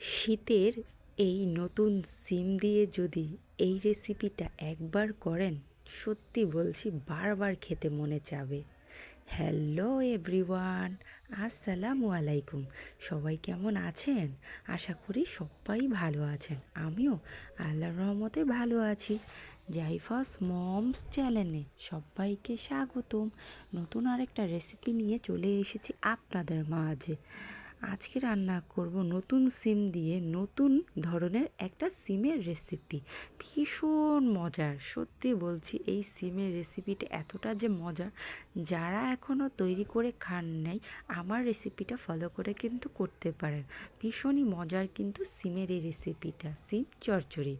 শীতের এই নতুন সিম দিয়ে যদি এই রেসিপিটা একবার করেন, সত্যি বলছি বারবার খেতে মনে চাবে। হ্যালো এভরিওয়ান আসসালামু আলাইকুম। সবাই কেমন আছেন? আশা করি সবাই ভালো আছেন। আমিও আল্লাহর রহমতে ভালো আছি। জাইফাস মমস চ্যানেলে সবাইকে স্বাগতম। নতুন আরেকটা রেসিপি নিয়ে চলে এসেছি আপনাদের মাঝে। আজকে রান্না করব নতুন সিম দিয়ে নতুন ধরনের একটা সিমের রেসিপি ভীষণ মজার। সত্যি বলছি, এই সিমের রেসিপিটা এতটা যে মজার, যারা এখনও তৈরি করে খান নাই, আমার রেসিপিটা ফলো করে কিন্তু করতে পারেন। ভীষণই মজার কিন্তু সিমের এই রেসিপিটা সিম চচ্চড়ি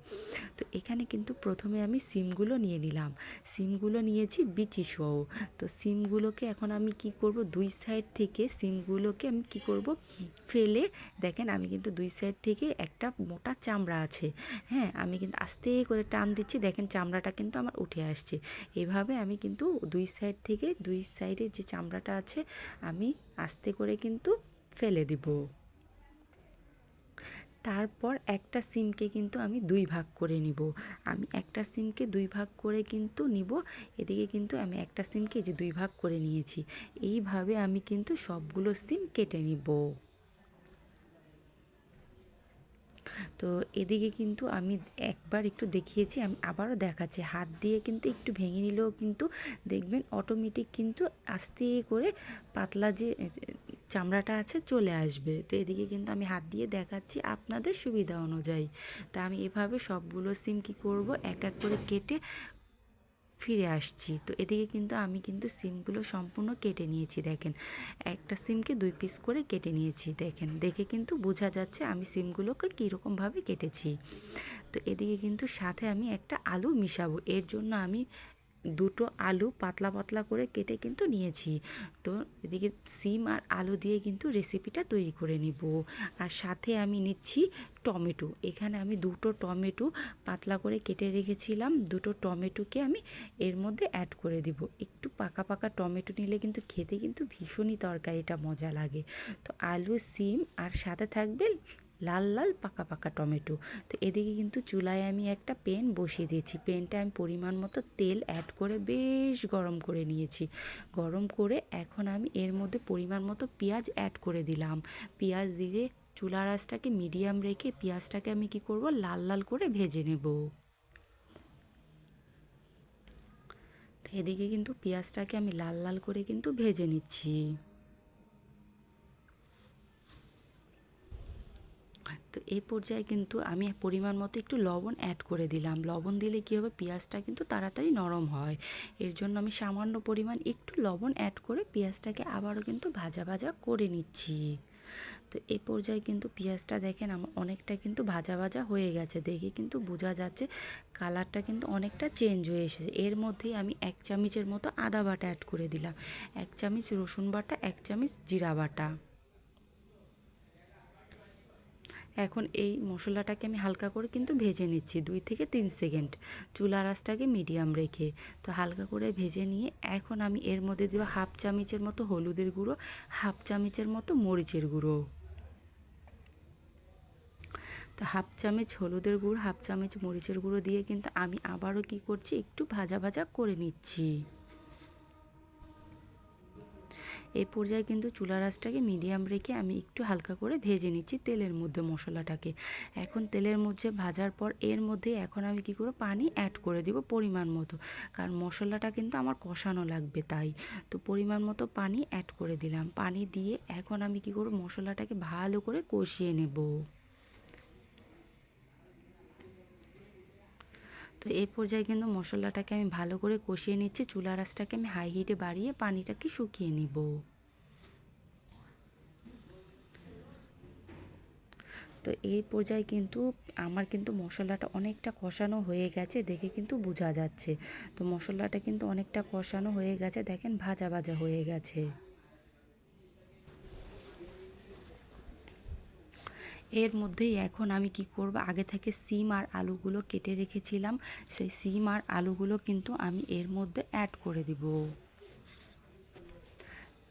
তো এখানে কিন্তু প্রথমে আমি সিমগুলো নিয়ে নিলাম। সিমগুলো নিয়েছি বিচি সহ। তো সিমগুলোকে এখন আমি কি করব, দুই সাইড থেকে সিমগুলোকে আমি কি করব ফেলে, দেখেন আমি কিন্তু দুই সাইড থেকে একটা মোটা চামড়া আছে। হ্যাঁ আমি কিন্তু আস্তে করে টান দিচ্ছি, দেখেন চামড়াটা কিন্তু আমার উঠে আসছে। এভাবে আমি কিন্তু দুই সাইড থেকে দুই সাইডের যে চামড়াটা আছে, আমি আস্তে করে কিন্তু ফেলে দিব। তারপর একটা সিমকে কিন্তু আমি দুই ভাগ করে নিব। আমি একটা সিমকে দুই ভাগ করে কিন্তু নিব, এদিকে কিন্তু আমি একটা সিমকে যে দুই ভাগ করে নিয়েছি। এইভাবে আমি কিন্তু সবগুলো সিম কেটে নিব। তো এদিকে কিন্তু আমি একবার একটু দেখিয়েছি, আমি আবারও দেখাচ্ছি। হাত দিয়ে কিন্তু একটু ভেঙে নিলেও কিন্তু দেখবেন অটোমেটিক কিন্তু আস্তে করে পাতলা যে চামড়াটা আছে, চলে আসবে। তো এদিকে কিন্তু আমি হাত দিয়ে দেখাচ্ছি আপনাদের সুবিধা অনুযায়ী। তা আমি এভাবে সবগুলো সিম কী করব? এক এক করে কেটে ফিরে আসছি। তো এদিকে কিন্তু আমি কিন্তু সিমগুলো সম্পূর্ণ কেটে নিয়েছি, দেখেন। একটা সিমকে দুই পিস করে কেটে নিয়েছি, দেখেন। দেখে কিন্তু বোঝা যাচ্ছে আমি সিমগুলোকে কীরকমভাবে কেটেছি। তো এদিকে কিন্তু সাথে আমি একটা আলু মিশাবো। এর জন্য আমি দুটো আলু পাতলা পাতলা করে কেটে কিন্তু নিয়েছি। তো এদিকে সিম আর আলু দিয়ে কিন্তু রেসিপিটা তৈরি করে নিব। আর সাথে আমি নিচ্ছি টমেটো। এখানে আমি দুটো টমেটো পাতলা করে কেটে রেখেছিলাম। দুটো টমেটোকে আমি এর মধ্যে অ্যাড করে দিব। একটু পাকা পাকা টমেটো নিলে কিন্তু খেতে কিন্তু ভীষণই তরকারিটা মজা লাগে। তো আলু, সিম আর সাথে থাকবে লাল লাল পাকা পাকা টমেটো। তো এদিকে কিন্তু চুলায় আমি একটা পেন বসিয়ে দিয়েছি। পেনটা আমি পরিমাণ মতো তেল অ্যাড করে বেশ গরম করে নিয়েছি। গরম করে এখন আমি এর মধ্যে পরিমাণ মতো পেঁয়াজ অ্যাড করে দিলাম। পেঁয়াজ দিয়ে চুলা আঁচটাকে মিডিয়াম রেখে পেঁয়াজটাকে আমি কি করব? লাল লাল করে ভেজে নেব। এদিকে কিন্তু পেঁয়াজটাকে আমি লাল লাল করে কিন্তু ভেজে নিচ্ছি। এই পর্যায়ে কিন্তু আমি পরিমাণ মতো একটু লবণ অ্যাড করে দিলাম। লবণ দিলে কী হবে? পেঁয়াজটা কিন্তু তাড়াতাড়ি নরম হয়। এর জন্য আমি সামান্য পরিমাণ একটু লবণ অ্যাড করে পেঁয়াজটাকে আবারও কিন্তু ভাজা ভাজা করে নিচ্ছি। তো এই পর্যায়ে কিন্তু পেঁয়াজটা দেখেন আমার অনেকটা কিন্তু ভাজা ভাজা হয়ে গেছে। দেখে কিন্তু বোঝা যাচ্ছে কালারটা কিন্তু অনেকটা চেঞ্জ হয়ে এসেছে। এর মধ্যেই আমি এক চামচের মতো আদা বাটা অ্যাড করে দিলাম। এক চামচ রসুন বাটা, এক চামচ জিরা বাটা। এখন এই মশলাটাকে আমি হালকা করে কিন্তু ভেজে নিচ্ছি দুই থেকে তিন সেকেন্ড। চুলা রাসটাকে মিডিয়াম রেখে তো হালকা করে ভেজে নিয়ে এখন আমি এর মধ্যে দেবো হাফ চামচের মতো হলুদের গুঁড়ো, হাফ চামচের মতো মরিচের গুঁড়ো। তো হাফ চামচ হলুদের গুঁড়ো, হাফ চামচ মরিচের গুঁড়ো দিয়ে কিন্তু আমি আবারও কি করছি, একটু ভাজা ভাজা করে নিচ্ছি। এই পর্যায়ে কিন্তু চুলা রাসটাকে মিডিয়াম রেখে আমি একটু হালকা করে ভেজে নিচ্ছি তেলের মধ্যে মশলাটাকে। এখন তেলের মধ্যে ভাজার পর এর মধ্যে এখন আমি কি করব, পানি অ্যাড করে দিব পরিমাণ মতো। কারণ মশলাটা কিন্তু আমার কষানো লাগবে তাই। তো পরিমাণ মতো পানি অ্যাড করে দিলাম। পানি দিয়ে এখন আমি কি করব, মশলাটাকে ভালো করে কষিয়ে নেব। তো এই পর্যায়ে কিন্তু মশলাটাকে আমি ভালো করে কষিয়ে নিচ্ছি। চুলা রাসটাকে আমি হাই হিটে বাড়িয়ে পানিটাকে শুকিয়ে নিব। তো এই পর্যায়ে কিন্তু আমার কিন্তু মশলাটা অনেকটা কষানো হয়ে গেছে, দেখে কিন্তু বোঝা যাচ্ছে। তো মশলাটা কিন্তু অনেকটা কষানো হয়ে গেছে, দেখেন ভাজা ভাজা হয়ে গেছে। এর মধ্যেই এখন আমি কি করব? আগে থেকে সিম আর আলুগুলো কেটে রেখেছিলাম। সেই সিম আর আলুগুলো কিন্তু আমি এর মধ্যে অ্যাড করে দিব।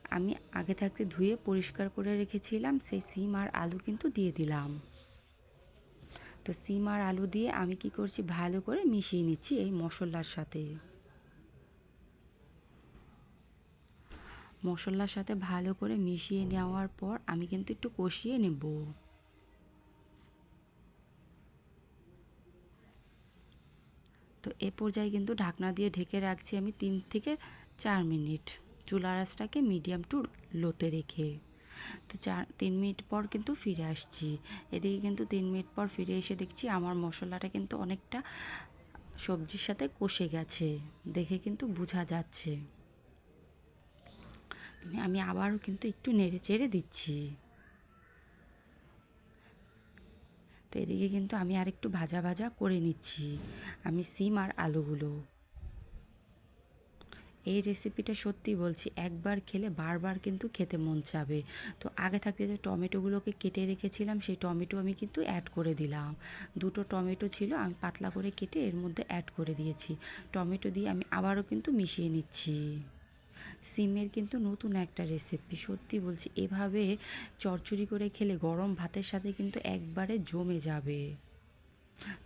আমি আগে থাকতে ধুয়ে পরিষ্কার করে রেখেছিলাম। সেই সিম আর আলু কিন্তু দিয়ে দিলাম। তো সিম আর আলু দিয়ে আমি কি করছি? ভালো করে মিশিয়ে নিচ্ছি এই মশলার সাথে। মশলার সাথে ভালো করে মিশিয়ে নেওয়ার পর আমি কিন্তু একটু কষিয়ে নেব। তো এ পর্যায়ে কিন্তু ঢাকনা দিয়ে ঢেকে রাখছি আমি তিন থেকে চার মিনিট। চুলা আঁচটাকে মিডিয়াম টু লোতে রেখে। তো চার, তিন মিনিট পর কিন্তু ফিরে আসছি। এদিকে কিন্তু তিন মিনিট পর ফিরে এসে দেখছি আমার মশলাটা কিন্তু অনেকটা সবজির সাথে কষে গেছে। দেখে কিন্তু বোঝা যাচ্ছে। আমি আবারও কিন্তু একটু নেড়ে চেড়ে দিচ্ছি। তো এদিকে কিন্তু আমি আরেকটু ভাজা ভাজা করে নিচ্ছি। আমি সিম আর আলুগুলো। এই রেসিপিটা সত্যি বলছি, একবার খেলে বারবার কিন্তু খেতে মন চাবে। তো আগে থাকতে যে টমেটোগুলোকে কেটে রেখেছিলাম, সেই টমেটো আমি কিন্তু অ্যাড করে দিলাম। দুটো টমেটো ছিল, আমি পাতলা করে কেটে এর মধ্যে অ্যাড করে দিয়েছি। টমেটো দিয়ে আমি আবারও কিন্তু মিশিয়ে নিচ্ছি। সিমের কিন্তু নতুন একটা রেসিপি সত্যি বলছি, এভাবে চরচড়ি করে খেলে গরম ভাতের সাথে কিন্তু একবারে জমে যাবে।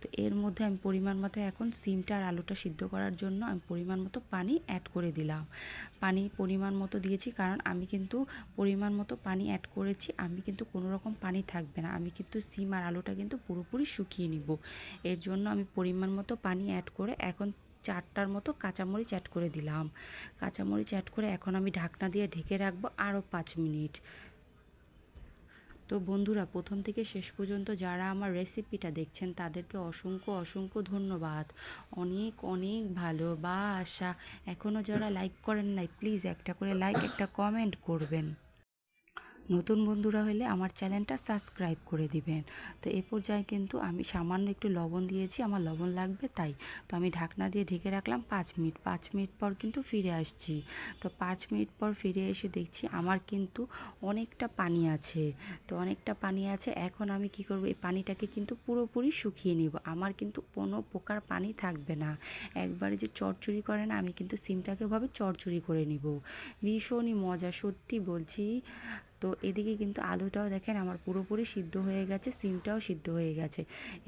তো এর মধ্যে আমি পরিমাণ মতো এখন সিমটা আর আলুটা সিদ্ধ করার জন্য আমি পরিমাণ মতো পানি অ্যাড করে দিলাম। পানি পরিমাণ মতো দিয়েছি কারণ আমি কিন্তু পরিমাণ মতো পানি অ্যাড করেছি, আমি কিন্তু কোনো রকম পানি থাকবে না। আমি কিন্তু সিম আর আলুটা কিন্তু পুরোপুরি শুকিয়ে নিব। এর জন্য আমি পরিমাণ মতো পানি অ্যাড করে এখন চারটার মতো কাঁচামরিচ অ্যাড করে দিলাম। কাঁচামরিচ অ্যাড করে এখন আমি ঢাকনা দিয়ে ঢেকে রাখব আরও পাঁচ মিনিট। তো বন্ধুরা, প্রথম থেকে শেষ পর্যন্ত যারা আমার রেসিপিটা দেখছেন, তাদেরকে অসংখ্য অসংখ্য ধন্যবাদ। অনেক অনেক ভালো বা আশা এখনও যারা লাইক করেন নাই প্লিজ একটা করে লাইক একটা কমেন্ট করবেন। নতুন বন্ধুরা হলে আমার চ্যানেলটা সাবস্ক্রাইব করে দিবেন। তো এ পর্যায়ে কিন্তু আমি সামান্য একটু লবণ দিয়েছি, আমার লবণ লাগবে তাই। তো আমি ঢাকনা দিয়ে ঢেকে রাখলাম পাঁচ মিনিট পাঁচ মিনিট পর কিন্তু ফিরে আসছি। তো পাঁচ মিনিট পর ফিরে এসে দেখছি আমার কিন্তু অনেকটা পানি আছে। তো অনেকটা পানি আছে, এখন আমি কি করব, এই পানিটাকে কিন্তু পুরোপুরি শুকিয়ে নিব। আমার কিন্তু কোনো প্রকার পানি থাকবে না। একবারে যে চরচুরি করে না, আমি কিন্তু সিমটাকে ওভাবে চরচুরি করে নিব। ভীষণই মজা, সত্যি বলছি। তো এদিকে কিন্তু আলুটাও দেখেন আমার পুরোপুরি সিদ্ধ হয়ে গেছে, সিমটাও সিদ্ধ হয়ে গেছে।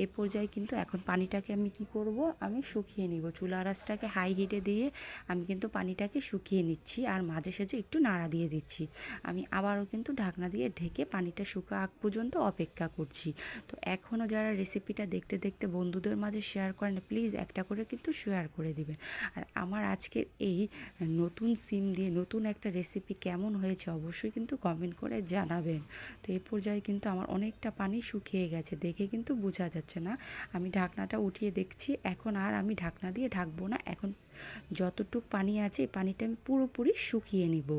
এ পর্যায়ে কিন্তু এখন পানিটাকে আমি কি করব? আমি শুকিয়ে নিব। চুলা রাসটাকে হাই হিটে দিয়ে আমি কিন্তু পানিটাকে শুকিয়ে নিচ্ছি আর মাঝে সাঝে একটু নাড়া দিয়ে দিচ্ছি। আমি আবারও কিন্তু ঢাকনা দিয়ে ঢেকে পানিটা শুকা আগ পর্যন্ত অপেক্ষা করছি। তো এখনও যারা রেসিপিটা দেখতে দেখতে বন্ধুদের মাঝে শেয়ার করেন প্লিজ একটা করে কিন্তু শেয়ার করে দিবেন। আর আমার আজকের এই নতুন সিম দিয়ে নতুন একটা রেসিপি কেমন হয়েছে অবশ্যই কিন্তু কমেন্ট করে জানাবেন। তো এই পর্যায়ে কিন্তু আমার অনেকটা পানি শুকিয়ে গেছে, দেখে কিন্তু বোঝা যাচ্ছে না। আমি ঢাকনাটা উঠিয়ে দেখছি, এখন আর আমি ঢাকনা দিয়ে ঢাকবো না। এখন যতটুক পানি আছে পানিটা আমি পুরোপুরি শুকিয়ে নিব।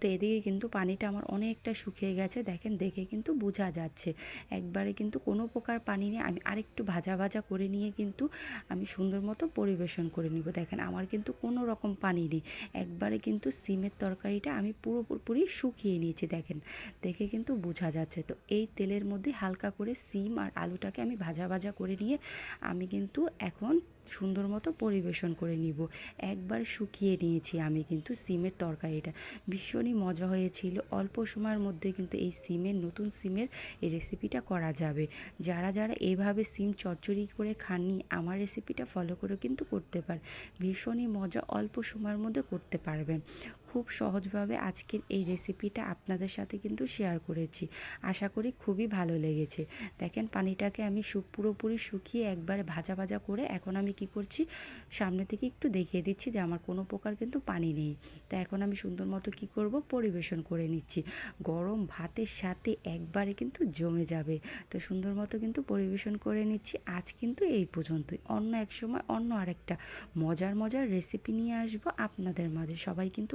তো এদিকে কিন্তু পানিটা আমার অনেকটা শুকিয়ে গেছে। দেখেন, দেখে কিন্তু বোঝা যাচ্ছে। একবারে কিন্তু কোনো প্রকার পানি নিয়ে আমি আরেকটু ভাজা ভাজা করে নিয়ে কিন্তু আমি সুন্দর মতো পরিবেশন করে নিব। দেখেন, আমার কিন্তু কোনো রকম পানি নেই। একবারে কিন্তু সিমের তরকারিটা আমি পুরোপুরি শুকিয়ে নিয়েছি, দেখেন। দেখে কিন্তু বোঝা যাচ্ছে। তো এই তেলের মধ্যে হালকা করে সিম আর আলুটাকে আমি ভাজা ভাজা করে নিয়ে আমি কিন্তু এখন সুন্দর মতো পরিবেশন করে নিব। একবার শুকিয়ে নিয়েছি আমি কিন্তু সিমের তরকারিটা। ভীষণই মজা হয়েছিল। অল্প সময়ের মধ্যে কিন্তু এই সিমের, নতুন সিমের এই রেসিপিটা করা যাবে। যারা যারা এভাবে সিম চচ্চড়ি করে খাননি, আমার রেসিপিটা ফলো করে কিন্তু করতে পার। ভীষণই মজা অল্প সময়ের মধ্যে করতে পারবেন। খুব সহজভাবে আজকের এই রেসিপিটা আপনাদের সাথে কিন্তু শেয়ার করেছি। আশা করি খুবই ভালো লেগেছে। দেখেন পানিটাকে আমি পুরোপুরি শুকিয়ে একবারে ভাজা ভাজা করে এখন আমি কি করছি, সামনে থেকে একটু দেখিয়ে দিচ্ছি যে আমার কোনো প্রকার কিন্তু পানি নেই। তা এখন আমি সুন্দর মতো কী করব, পরিবেশন করে নিচ্ছি। গরম ভাতের সাথে একবারে কিন্তু জমে যাবে। তো সুন্দর মতো কিন্তু পরিবেশন করে নিচ্ছি। আজ কিন্তু এই পর্যন্তই। অন্য এক সময় অন্য আরেকটা মজার মজার রেসিপি নিয়ে আসব আপনাদের মাঝে। সবাই কিন্তু